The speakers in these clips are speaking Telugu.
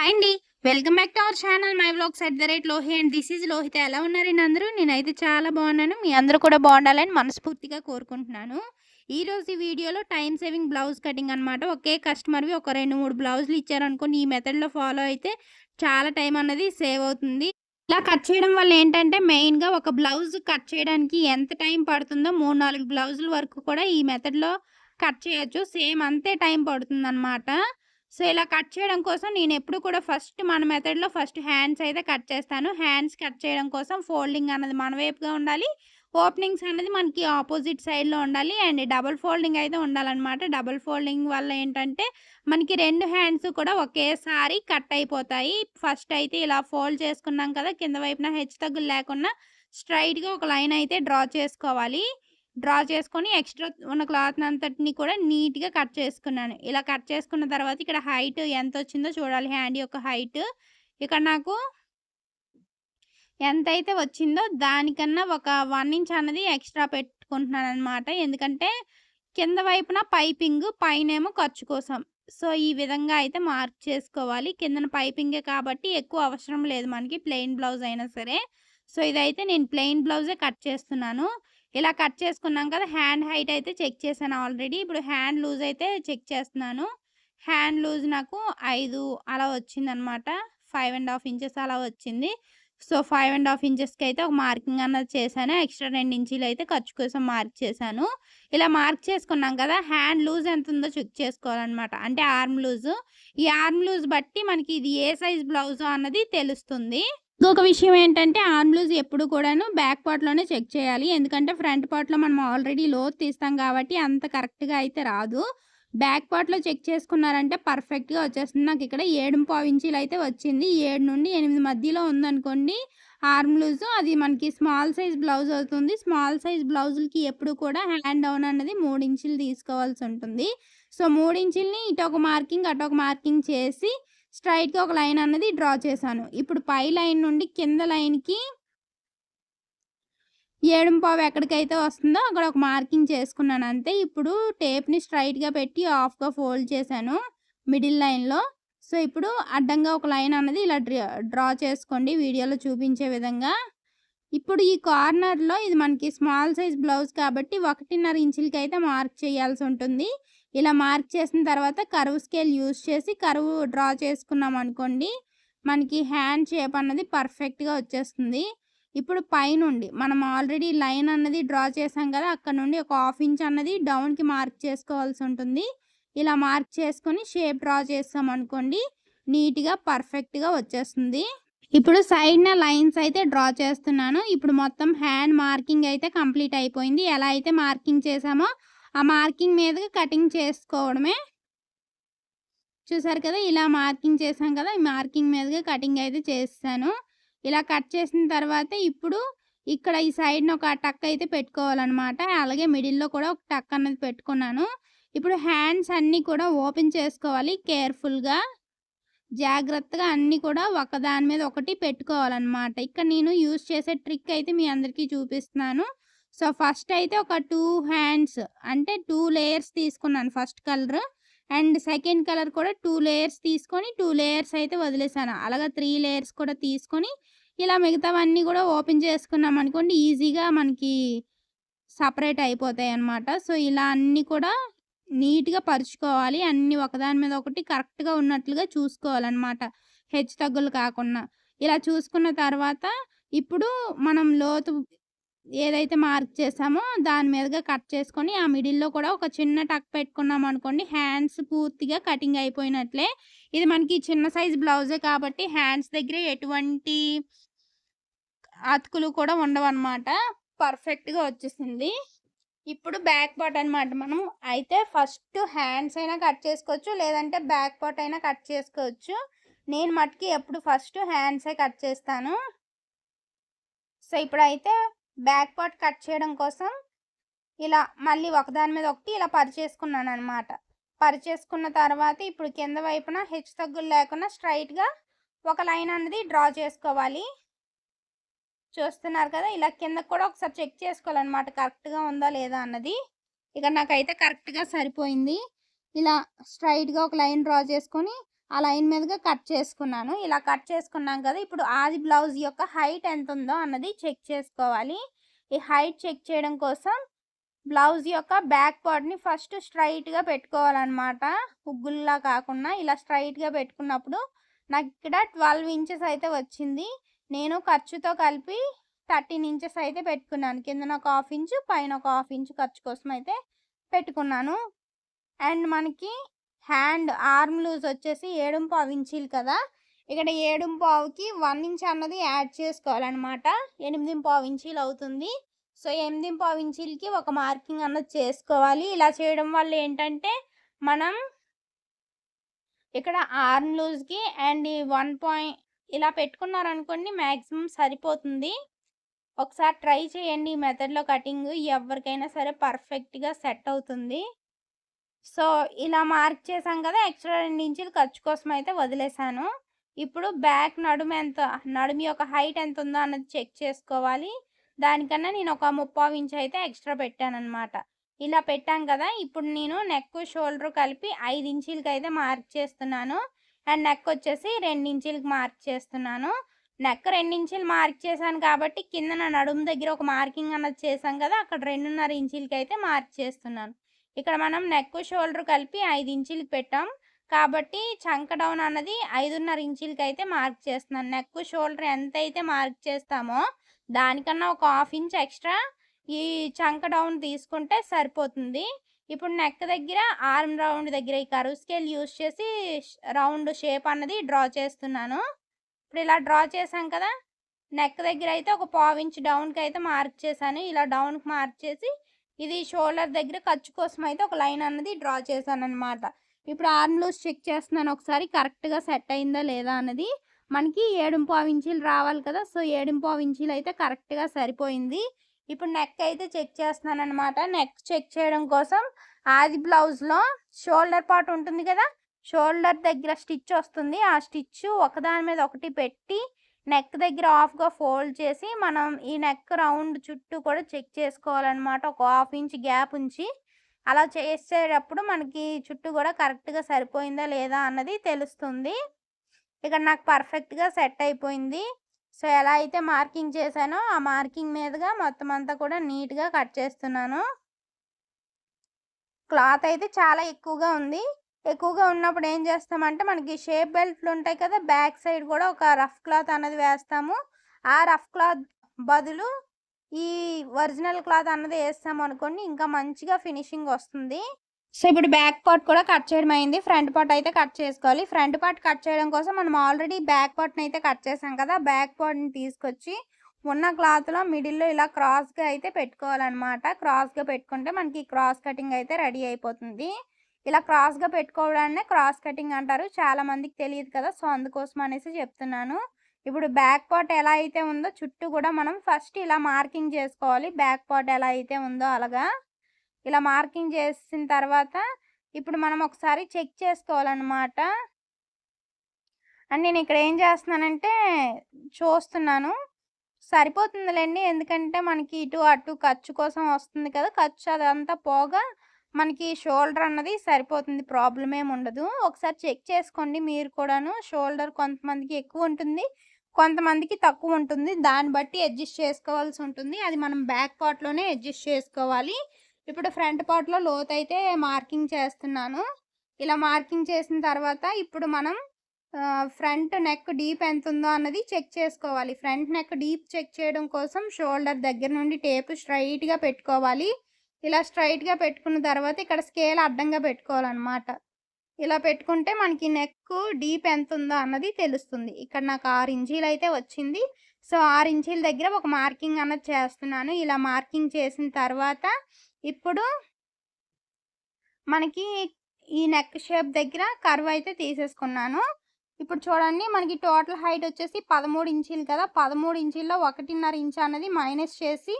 హాయ్ అండి. Welcome back to our channel my vlogs at the rate Lohi and this is Lohitha. ఎలా ఉన్నారండి అందరూ? నేనైతే చాలా బాగున్నాను. మీ అందరూ కూడా బాగుండాలని మనస్ఫూర్తిగా కోరుకుంటున్నాను. ఈరోజు ఈ వీడియోలో టైం సేవింగ్ బ్లౌజ్ కటింగ్ అనమాట ఒకే కస్టమర్వి ఒక రెండు మూడు బ్లౌజులు ఇచ్చారనుకోని ఈ మెథడ్లో ఫాలో అయితే చాలా టైం అన్నది సేవ్ అవుతుంది. ఇలా కట్ చేయడం వల్ల ఏంటంటే మెయిన్గా ఒక బ్లౌజ్ కట్ చేయడానికి ఎంత టైం పడుతుందో మూడు నాలుగు బ్లౌజుల వరకు కూడా ఈ మెథడ్లో కట్ చేయొచ్చు. సేమ్ అంతే టైం పడుతుంది అనమాట సో ఇలా కట్ చేయడం కోసం నేను ఎప్పుడు కూడా ఫస్ట్ మన మెథడ్లో ఫస్ట్ హ్యాండ్స్ అయితే కట్ చేస్తాను. హ్యాండ్స్ కట్ చేయడం కోసం ఫోల్డింగ్ అన్నది మన వైపుగా ఉండాలి. ఓపెనింగ్స్ అనేది మనకి ఆపోజిట్ సైడ్లో ఉండాలి. అండ్ డబుల్ ఫోల్డింగ్ అయితే ఉండాలన్నమాట. డబుల్ ఫోల్డింగ్ వల్ల ఏంటంటే మనకి రెండు హ్యాండ్స్ కూడా ఒకేసారి కట్ అయిపోతాయి. ఫస్ట్ అయితే ఇలా ఫోల్డ్ చేసుకున్నాం కదా కింద వైపున హెచ్చు తగ్గులు లేకుండా స్ట్రైట్గా ఒక లైన్ అయితే డ్రా చేసుకోవాలి. డ్రా చేసుకొని ఎక్స్ట్రా ఉన్న క్లాత్ అంతటిని కూడా నీట్గా కట్ చేసుకున్నాను. ఇలా కట్ చేసుకున్న తర్వాత ఇక్కడ హైట్ ఎంత వచ్చిందో చూడాలి. హ్యాండ్ యొక్క హైట్. ఇక్కడ నాకు ఎంత అయితే వచ్చిందో దానికన్నా ఒక వన్ ఇంచ్ అన్నది ఎక్స్ట్రా పెట్టుకుంటున్నాను అనమాట ఎందుకంటే కింద వైపున పైపింగ్ పైనేమో ఖర్చు కోసం. సో ఈ విధంగా అయితే మార్క్ చేసుకోవాలి. కిందన పైపింగే కాబట్టి ఎక్కువ అవసరం లేదు మనకి ప్లెయిన్ బ్లౌజ్ అయినా సరే. సో ఇదైతే నేను ప్లెయిన్ బ్లౌజే కట్ చేస్తున్నాను. ఇలా కట్ చేసుకున్నాం కదా హ్యాండ్ హైట్ అయితే చెక్ చేశాను ఆల్రెడీ. ఇప్పుడు హ్యాండ్ లూజ్ అయితే చెక్ చేస్తున్నాను. హ్యాండ్ లూజ్ నాకు ఐదు అలా వచ్చిందనమాట. ఫైవ్ అండ్ హాఫ్ ఇంచెస్ అలా వచ్చింది. సో ఫైవ్ అండ్ హాఫ్ ఇంచెస్కి అయితే ఒక మార్కింగ్ అన్నది చేశాను. ఎక్స్ట్రా రెండు ఇంచీలు అయితే ఖర్చు కోసం మార్క్ చేశాను. ఇలా మార్క్ చేసుకున్నాం కదా హ్యాండ్ లూజ్ ఎంత ఉందో చెక్ చేసుకోవాలన్నమాట. అంటే ఆర్మ్ లూజ్. ఈ ఆర్మ్ లూజ్ బట్టి మనకి ఇది ఏ సైజ్ బ్లౌజో అన్నది తెలుస్తుంది. ఇంకొక విషయం ఏంటంటే ఆర్మ్ లూజ్ ఎప్పుడు కూడాను బ్యాక్ పార్ట్లోనే చెక్ చేయాలి. ఎందుకంటే ఫ్రంట్ పార్ట్లో మనం ఆల్రెడీ లోత్ తీస్తాం కాబట్టి అంత కరెక్ట్గా అయితే రాదు. బ్యాక్ పార్ట్లో చెక్ చేసుకున్నారంటే పర్ఫెక్ట్గా వచ్చేస్తుంది. నాకు ఇక్కడ ఏడు పావు ఇంచీలు అయితే వచ్చింది. ఏడు నుండి ఎనిమిది మధ్యలో ఉందనుకోండి ఆర్మ్ లూజ్ అది మనకి స్మాల్ సైజ్ బ్లౌజ్ అవుతుంది. స్మాల్ సైజ్ బ్లౌజులకి ఎప్పుడు కూడా హ్యాండ్ డౌన్ అన్నది మూడు ఇంచులు తీసుకోవాల్సి ఉంటుంది. సో మూడు ఇంచుల్ని ఇటు ఒక మార్కింగ్ అటు ఒక మార్కింగ్ చేసి స్ట్రైట్గా ఒక లైన్ అన్నది డ్రా చేశాను. ఇప్పుడు పై లైన్ నుండి కింద లైన్కి ఏడు పావు ఎక్కడికైతే వస్తుందో అక్కడ ఒక మార్కింగ్ చేసుకున్నాను. అంతే. ఇప్పుడు టేప్ని స్ట్రైట్గా పెట్టి ఆఫ్గా ఫోల్డ్ చేశాను మిడిల్ లైన్లో. సో ఇప్పుడు అడ్డంగా ఒక లైన్ అన్నది ఇలా డ్రా చేసుకోండి. వీడియోలో చూపించే విధంగా. ఇప్పుడు ఈ కార్నర్లో ఇది మనకి స్మాల్ సైజ్ బ్లౌజ్ కాబట్టి ఒకటిన్నర ఇంచులకి అయితే మార్క్ చేయాల్సి ఉంటుంది. ఇలా మార్క్ చేసిన తర్వాత కరువు స్కేల్ యూజ్ చేసి కరువు డ్రా చేసుకున్నాం అనుకోండి మనకి హ్యాండ్ షేప్ అన్నది పర్ఫెక్ట్గా వచ్చేస్తుంది. ఇప్పుడు పైనుండి మనం ఆల్రెడీ లైన్ అన్నది డ్రా చేసాం కదా అక్కడ నుండి ఒక హాఫ్ ఇంచ్ అన్నది డౌన్కి మార్క్ చేసుకోవాల్సి ఉంటుంది. ఇలా మార్క్ చేసుకొని షేప్ డ్రా చేస్తాం అనుకోండి నీట్గా పర్ఫెక్ట్గా వచ్చేస్తుంది. ఇప్పుడు సైడ్న లైన్స్ అయితే డ్రా చేస్తున్నాను. ఇప్పుడు మొత్తం హ్యాండ్ మార్కింగ్ అయితే కంప్లీట్ అయిపోయింది. ఎలా అయితే మార్కింగ్ చేసామో ఆ మార్కింగ్ మీదగా కటింగ్ చేసుకోవడమే. చూసారు కదా ఇలా మార్కింగ్ చేశాం కదా ఈ మార్కింగ్ మీదగా కటింగ్ అయితే చేస్తాను ఇలా కట్ చేసిన తర్వాత ఇప్పుడు ఇక్కడ ఈ సైడ్న ఒక టక్ అయితే పెట్టుకోవాలన్నమాట. అలాగే మిడిల్లో కూడా ఒక టక్ అన్నది పెట్టుకున్నాను. ఇప్పుడు హ్యాండ్స్ అన్నీ కూడా ఓపెన్ చేసుకోవాలి కేర్ఫుల్గా. జాగ్రత్తగా అన్నీ కూడా ఒకదాని మీద ఒకటి పెట్టుకోవాలన్నమాట. ఇక్కడ నేను యూస్ చేసే ట్రిక్ అయితే మీ అందరికీ చూపిస్తున్నాను. సో ఫస్ట్ అయితే ఒక టూ హ్యాండ్స్ అంటే టూ లేయర్స్ తీసుకున్నాను first colour. And second colour కూడా టూ లేయర్స్ తీసుకొని టూ లేయర్స్ అయితే వదిలేసాను. అలాగా త్రీ లేయర్స్ కూడా తీసుకొని ఇలా మిగతావన్నీ కూడా ఓపెన్ చేసుకున్నాం అనుకోండి ఈజీగా మనకి సపరేట్ అయిపోతాయి అన్నమాట. సో ఇలా అన్నీ కూడా నీట్గా పరుచుకోవాలి. అన్నీ ఒకదాని మీద ఒకటి కరెక్ట్గా ఉన్నట్లుగా చూసుకోవాలన్నమాట. హెచ్చు తగ్గులు కాకుండా. ఇలా చూసుకున్న తర్వాత ఇప్పుడు మనం లోతు ఏదైతే మార్క్ చేసామో దాని మీదుగా కట్ చేసుకొని ఆ మిడిల్లో కూడా ఒక చిన్న టక్ పెట్టుకున్నాం అనుకోండి. హ్యాండ్స్ పూర్తిగా కటింగ్ అయిపోయినట్లే. ఇది మనకి చిన్న సైజ్ బ్లౌజే కాబట్టి హ్యాండ్స్ దగ్గర ఎటువంటి అతుకులు కూడా ఉండవన్నమాట. పర్ఫెక్ట్గా వచ్చేసింది. ఇప్పుడు బ్యాక్ పార్ట్ అనమాట మనం అయితే ఫస్ట్ హ్యాండ్స్ అయినా కట్ చేసుకోవచ్చు లేదంటే బ్యాక్ పార్ట్ అయినా కట్ చేసుకోవచ్చు. నేను మటుకి ఎప్పుడు ఫస్ట్ హ్యాండ్సే కట్ చేస్తాను. సో ఇప్పుడైతే బ్యాక్ పార్ట్ కట్ చేయడం కోసం ఇలా మళ్ళీ ఒకదాని మీద ఒకటి ఇలా పరిచేసుకున్నాను అనమాట పరిచేసుకున్న తర్వాత ఇప్పుడు కింద వైపున హెచ్చు తగ్గులు లేకుండా స్ట్రైట్గా ఒక లైన్ అనేది డ్రా చేసుకోవాలి. చూస్తున్నారు కదా ఇలా కింద కూడా ఒకసారి చెక్ చేసుకోవాలన్నమాట కరెక్ట్గా ఉందా లేదా అన్నది. ఇక నాకైతే కరెక్ట్గా సరిపోయింది. ఇలా స్ట్రైట్గా ఒక లైన్ డ్రా చేసుకొని ఆ లైన్ మీదుగా కట్ చేసుకున్నాను. ఇలా కట్ చేసుకున్నాం కదా ఇప్పుడు ఆది బ్లౌజ్ యొక్క హైట్ ఎంత ఉందో అన్నది చెక్ చేసుకోవాలి. ఈ హైట్ చెక్ చేయడం కోసం బ్లౌజ్ యొక్క బ్యాక్ పార్ట్ని ఫస్ట్ స్ట్రైట్గా పెట్టుకోవాలన్నమాట. ఉగ్గుల్లా కాకుండా ఇలా స్ట్రైట్గా పెట్టుకున్నప్పుడు నాకు ఇక్కడ ట్వెల్వ్ ఇంచెస్ అయితే వచ్చింది. నేను ఖర్చుతో కలిపి థర్టీన్ ఇంచెస్ అయితే పెట్టుకున్నాను. కిందన ఒక హాఫ్ ఇంచు పైన ఒక హాఫ్ ఇంచు ఖర్చు కోసం అయితే పెట్టుకున్నాను. అండ్ మనకి హ్యాండ్ ఆర్మ్ లూజ్ వచ్చేసి ఏడు పావు ఇంచీలు కదా. ఇక్కడ ఏడుంపావుకి వన్ ఇంచ్ అన్నది యాడ్ చేసుకోవాలన్నమాట. ఎనిమిది పావు ఇంచీలు అవుతుంది. సో ఎనిమిది పావు ఇంచీలకి ఒక మార్కింగ్ అన్నది చేసుకోవాలి. ఇలా చేయడం వల్ల ఏంటంటే మనం ఇక్కడ ఆర్మ్ లూజ్కి అండ్ ఈ వన్ పాయింట్ ఇలా పెట్టుకున్నారనుకోండి మ్యాక్సిమం సరిపోతుంది. ఒకసారి ట్రై చేయండి ఈ మెథడ్లో కటింగ్. ఎవరికైనా సరే పర్ఫెక్ట్గా సెట్ అవుతుంది. సో ఇలా మార్క్ చేసాం కదా! ఎక్స్ట్రా రెండు ఇంచులు ఖర్చు కోసం అయితే వదిలేసాను ఇప్పుడు బ్యాక్ నడుము ఎంత నడుము యొక్క హైట్ ఎంత ఉందో అన్నది చెక్ చేసుకోవాలి. దానికన్నా నేను ఒక ముప్పావు ఇంచు అయితే ఎక్స్ట్రా పెట్టాను అనమాట ఇలా పెట్టాం కదా! ఇప్పుడు నేను నెక్ షోల్డర్ కలిపి ఐదు ఇంచులకి అయితే మార్క్ చేస్తున్నాను. అండ్ నెక్ వచ్చేసి రెండు ఇంచులకి మార్క్ చేస్తున్నాను. నెక్ రెండించులు మార్క్ చేశాను కాబట్టి కింద నా నడుము దగ్గర ఒక మార్కింగ్ అన్నది చేశాం కదా! అక్కడ రెండున్నర ఇంచులకి అయితే మార్క్ చేస్తున్నాను. ఇక్కడ మనం నెక్ షోల్డర్ కలిపి ఐదు ఇంచులకి పెట్టాం. కాబట్టి చంక డౌన్ అన్నది ఐదున్నర ఇంచులకి అయితే మార్క్ చేస్తున్నాను నెక్ షోల్డర్ ఎంత అయితే మార్క్ చేస్తామో దానికన్నా ఒక హాఫ్ ఇంచ్ ఎక్స్ట్రా ఈ చంక డౌన్ తీసుకుంటే సరిపోతుంది. ఇప్పుడు నెక్ దగ్గర ఆర్మ్ రౌండ్ దగ్గర ఈ కరువు స్కేల్ యూస్ చేసి రౌండ్ షేప్ అన్నది డ్రా చేస్తున్నాను. ఇప్పుడు ఇలా డ్రా చేసాం కదా నెక్ దగ్గర అయితే ఒక పావు ఇంచ్ డౌన్కి అయితే మార్క్ చేశాను. ఇలా డౌన్కి మార్క్ చేసి ఇది షోల్డర్ దగ్గర ఖర్చు కోసం అయితే ఒక లైన్ అన్నది డ్రా చేశాను అనమాట ఇప్పుడు ఆర్మ్ లూస్ చెక్ చేస్తున్నాను ఒకసారి కరెక్ట్గా సెట్ అయిందా లేదా అన్నది. మనకి ఏడింపు పావు ఇంచీలు రావాలి కదా సో ఏడు ఇంచీలు అయితే కరెక్ట్గా సరిపోయింది. ఇప్పుడు నెక్ అయితే చెక్ చేస్తున్నాను అనమాట నెక్ చెక్ చేయడం కోసం ఆది బ్లౌజ్లో షోల్డర్ పార్ట్ ఉంటుంది కదా షోల్డర్ దగ్గర స్టిచ్ వస్తుంది. ఆ స్టిచ్ ఒకదాని మీద ఒకటి పెట్టి నెక్ దగ్గర ఆఫ్గా ఫోల్డ్ చేసి మనం ఈ నెక్ రౌండ్ చుట్టూ కూడా చెక్ చేసుకోవాలన్నమాట. ఒక హాఫ్ ఇంచ్ గ్యాప్ ఉంచి అలా చేసేటప్పుడు మనకి చుట్టూ కూడా కరెక్ట్గా సరిపోయిందా లేదా అన్నది తెలుస్తుంది. ఇక్కడ నాకు పర్ఫెక్ట్గా సెట్ అయిపోయింది. సో ఎలా అయితే మార్కింగ్ చేశానో ఆ మార్కింగ్ మీదుగా మొత్తం అంతా కూడా నీట్గా కట్ చేస్తున్నాను. క్లాత్ అయితే చాలా ఎక్కువగా ఉంది. ఎక్కువగా ఉన్నప్పుడు ఏం చేస్తామంటే మనకి షేప్ బెల్ట్లు ఉంటాయి కదా బ్యాక్ సైడ్ కూడా ఒక రఫ్ క్లాత్ అన్నది వేస్తాము. ఆ రఫ్ క్లాత్ బదులు ఈ ఒరిజినల్ క్లాత్ అన్నది వేస్తాము అనుకోండి ఇంకా మంచిగా ఫినిషింగ్ వస్తుంది. సో ఇప్పుడు బ్యాక్ పార్ట్ కూడా కట్ చేయడం అయింది. ఫ్రంట్ పార్ట్ అయితే కట్ చేసుకోవాలి. ఫ్రంట్ పార్ట్ కట్ చేయడం కోసం మనం ఆల్రెడీ బ్యాక్ పార్ట్ని అయితే కట్ చేసాం కదా బ్యాక్ పార్ట్ని తీసుకొచ్చి ఉన్న క్లాత్లో మిడిల్లో ఇలా క్రాస్గా అయితే పెట్టుకోవాలన్నమాట. క్రాస్గా పెట్టుకుంటే మనకి క్రాస్ కటింగ్ అయితే రెడీ అయిపోతుంది. ఇలా క్రాస్గా పెట్టుకోవడాన్ని క్రాస్ కటింగ్ అంటారు. చాలా మందికి తెలియదు కదా! సో అందుకోసం అనేసి చెప్తున్నాను. ఇప్పుడు బ్యాక్ పార్ట్ ఎలా అయితే ఉందో చుట్టూ కూడా మనం ఫస్ట్ ఇలా మార్కింగ్ చేసుకోవాలి. బ్యాక్ పార్ట్ ఎలా అయితే ఉందో అలాగా. ఇలా మార్కింగ్ చేసిన తర్వాత ఇప్పుడు మనం ఒకసారి చెక్ చేసుకోవాలన్నమాట. అండ్ నేను ఇక్కడ ఏం చేస్తున్నానంటే చూస్తున్నాను. సరిపోతుందిలేండి. ఎందుకంటే మనకి ఇటు అటు ఖర్చు కోసం వస్తుంది కదా! ఖర్చు అదంతా పోగా మనకి షోల్డర్ అన్నది సరిపోతుంది ప్రాబ్లం ఏమి ఉండదు. ఒకసారి చెక్ చేసుకోండి మీరు కూడాను. షోల్డర్ కొంతమందికి ఎక్కువ ఉంటుంది కొంతమందికి తక్కువ ఉంటుంది. దాన్ని బట్టి అడ్జస్ట్ చేసుకోవాల్సి ఉంటుంది. అది మనం బ్యాక్ పార్ట్లోనే అడ్జస్ట్ చేసుకోవాలి. ఇప్పుడు ఫ్రంట్ పార్ట్లో లోత్ అయితే మార్కింగ్ చేస్తున్నాను. ఇలా మార్కింగ్ చేసిన తర్వాత ఇప్పుడు మనం ఫ్రంట్ నెక్ డీప్ ఎంత ఉందో అన్నది చెక్ చేసుకోవాలి. ఫ్రంట్ నెక్ డీప్ చెక్ చేయడం కోసం షోల్డర్ దగ్గర నుండి టేప్ స్ట్రైట్గా పెట్టుకోవాలి. ఇలా స్ట్రైట్గా పెట్టుకున్న తర్వాత ఇక్కడ స్కేల్ అడ్డంగా పెట్టుకోవాలన్నమాట. ఇలా పెట్టుకుంటే మనకి నెక్ డీప్ ఎంత ఉందో అన్నది తెలుస్తుంది. ఇక్కడ నాకు ఆరు ఇంచీలు అయితే వచ్చింది. సో ఆరు ఇంచీల దగ్గర ఒక మార్కింగ్ అన్నది చేస్తున్నాను. ఇలా మార్కింగ్ చేసిన తర్వాత ఇప్పుడు మనకి ఈ నెక్ షేప్ దగ్గర కర్వ్ అయితే తీసేసుకున్నాను. ఇప్పుడు చూడండి మనకి టోటల్ హైట్ వచ్చేసి పదమూడు ఇంచీలు కదా! పదమూడు ఇంచీల్లో ఒకటిన్నర ఇంచ్ అన్నది మైనస్ చేసి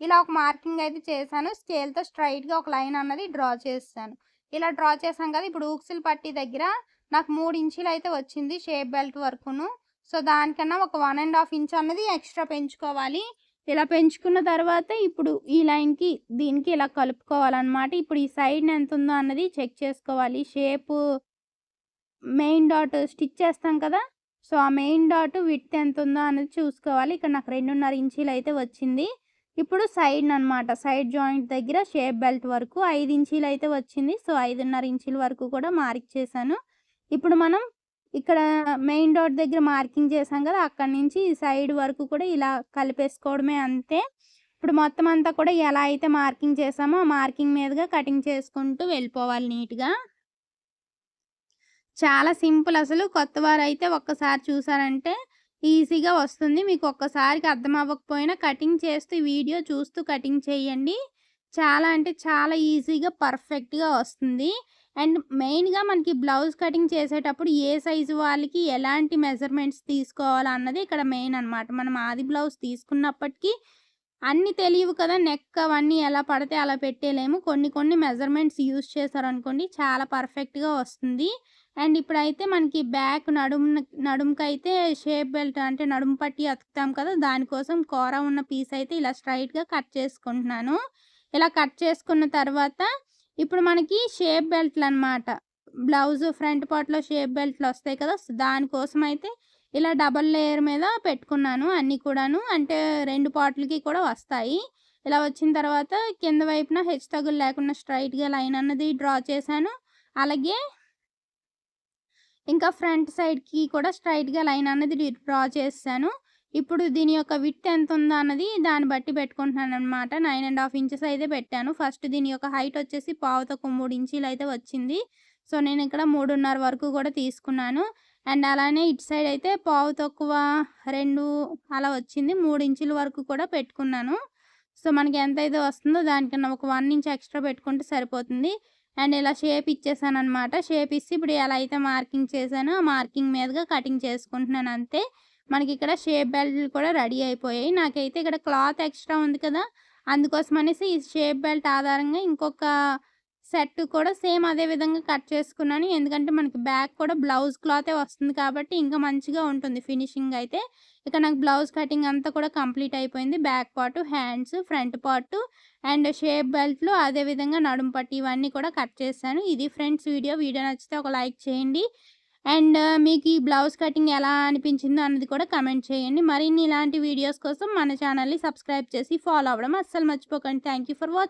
ఇలా ఒక మార్కింగ్ అయితే చేశాను. స్కేల్తో స్ట్రైట్గా ఒక లైన్ అన్నది డ్రా చేస్తాను. ఇలా డ్రా చేసాం కదా! ఇప్పుడు ఊక్సిల్ పట్టి దగ్గర నాకు మూడు ఇంచీలు అయితే వచ్చింది షేప్ బెల్ట్ వరకును. సో దానికన్నా ఒక వన్ అండ్ హాఫ్ ఇంచ్ అన్నది ఎక్స్ట్రా పెంచుకోవాలి. ఇలా పెంచుకున్న తర్వాత ఇప్పుడు ఈ లైన్కి దీనికి ఇలా కలుపుకోవాలన్నమాట. ఇప్పుడు ఈ సైడ్ ఎంత ఉందో అన్నది చెక్ చేసుకోవాలి. షేపు మెయిన్ డాట్ స్టిచ్ చేస్తాం కదా! సో ఆ మెయిన్ డాట్ విత్ ఎంత ఉందో అన్నది చూసుకోవాలి. ఇక్కడ నాకు రెండున్నర ఇంచీలు అయితే వచ్చింది. ఇప్పుడు సైడ్ అనమాట సైడ్ జాయింట్ దగ్గర షేప్ బెల్ట్ వరకు ఐదు ఇంచీలు అయితే వచ్చింది. సో ఐదున్నర ఇంచుల వరకు కూడా మార్క్ చేశాను. ఇప్పుడు మనం ఇక్కడ మెయిన్ డాట్ దగ్గర మార్కింగ్ చేసాం కదా అక్కడి నుంచి ఈ సైడ్ వరకు కూడా ఇలా కలిపేసుకోవడమే అంతే. ఇప్పుడు మొత్తం అంతా కూడా ఎలా అయితే మార్కింగ్ చేసామో ఆ మార్కింగ్ మీదుగా కటింగ్ చేసుకుంటూ వెళ్ళిపోవాలి నీట్గా. చాలా సింపుల్ అసలు. కొత్త వారు అయితే ఒక్కసారి చూసారంటే ఈజీగా వస్తుంది. మీకు ఒక్కసారికి అర్థం అవ్వకపోయినా కటింగ్ చేస్తూ వీడియో చూస్తూ కటింగ్ చేయండి. చాలా అంటే చాలా ఈజీగా పర్ఫెక్ట్గా వస్తుంది. అండ్ మెయిన్గా మనకి బ్లౌజ్ కటింగ్ చేసేటప్పుడు ఏ సైజు వాళ్ళకి ఎలాంటి మెజర్మెంట్స్ తీసుకోవాలి అన్నది ఇక్కడ మెయిన్ అనమాట మనం ఆది బ్లౌజ్ తీసుకున్నప్పటికీ అన్నీ తెలియవు కదా నెక్ అవన్నీ ఎలా పడితే అలా పెట్టేలేము. కొన్ని కొన్ని మెజర్మెంట్స్ యూస్ చేశారనుకోండి చాలా పర్ఫెక్ట్గా వస్తుంది. అండ్ ఇప్పుడైతే మనకి బ్యాక్ నడుము నడుముకైతే షేప్ బెల్ట్ అంటే నడుము పట్టి అతుకుతాం కదా దానికోసం కూర ఉన్న పీస్ అయితే ఇలా స్ట్రైట్గా కట్ చేసుకుంటున్నాను. ఇలా కట్ చేసుకున్న తర్వాత ఇప్పుడు మనకి షేప్ బెల్ట్లు అనమాట బ్లౌజ్ ఫ్రంట్ పార్ట్లో షేప్ బెల్ట్లు వస్తాయి కదా దానికోసం అయితే ఇలా డబల్ లేయర్ మీద పెట్టుకున్నాను అన్నీ కూడాను. అంటే రెండు పార్ట్లకి కూడా వస్తాయి. ఇలా వచ్చిన తర్వాత కింద వైపున హెచ్ తగులు లేకుండా స్ట్రైట్గా లైన్ అన్నది డ్రా చేశాను. అలాగే ఇంకా ఫ్రంట్ సైడ్కి కూడా స్ట్రైట్గా లైన్ అన్నది డ్రా చేశాను ఇప్పుడు దీని యొక్క విత్ ఎంత ఉందో అన్నది దాన్ని బట్టి పెట్టుకుంటున్నాను అనమాట నైన్ అండ్ హాఫ్ ఇంచెస్ అయితే పెట్టాను. ఫస్ట్ దీని యొక్క హైట్ వచ్చేసి పావు మూడు ఇంచీలు అయితే వచ్చింది. సో నేను ఇక్కడ మూడున్నర వరకు కూడా తీసుకున్నాను. అండ్ అలానే ఇటు సైడ్ అయితే పావు తక్కువ రెండు అలా వచ్చింది. మూడు ఇంచుల వరకు కూడా పెట్టుకున్నాను. సో మనకి ఎంత అయితే వస్తుందో దానికన్నా ఒక వన్ ఇంచ్ ఎక్స్ట్రా పెట్టుకుంటే సరిపోతుంది. అండ్ ఇలా షేప్ ఇచ్చేసాను అనమాట షేప్ ఇస్తే ఇప్పుడు ఎలా అయితే మార్కింగ్ చేశానో ఆ మార్కింగ్ మీదుగా కటింగ్ చేసుకుంటున్నాను అంతే. మనకి ఇక్కడ షేప్ బెల్ట్ కూడా రెడీ అయిపోయాయి. నాకైతే ఇక్కడ క్లాత్ ఎక్స్ట్రా ఉంది కదా అందుకోసం అనేసి ఈ షేప్ బెల్ట్ ఆధారంగా ఇంకొక సెట్ కూడా సేమ్ అదే విధంగా కట్ చేసుకున్నాను. ఎందుకంటే మనకి బ్యాక్ కూడా బ్లౌజ్ క్లాతే వస్తుంది కాబట్టి ఇంకా మంచిగా ఉంటుంది ఫినిషింగ్ అయితే. ఇక నాకు బ్లౌజ్ కటింగ్ అంతా కూడా కంప్లీట్ అయిపోయింది. Back part hands front part and shape బెల్ట్లు అదేవిధంగా నడుము పట్టి ఇవన్నీ కూడా కట్ చేశాను. ఇది ఫ్రెండ్స్ వీడియో. వీడియో నచ్చితే ఒక లైక్ చేయండి. అండ్ మీకు ఈ బ్లౌజ్ కటింగ్ ఎలా అనిపించిందో అన్నది కూడా కమెంట్ చేయండి. మరిన్ని ఇలాంటి వీడియోస్ కోసం మన ఛానల్ని సబ్స్క్రైబ్ చేసి ఫాలో అవ్వడం అస్సలు మర్చిపోకండి. Thank for watching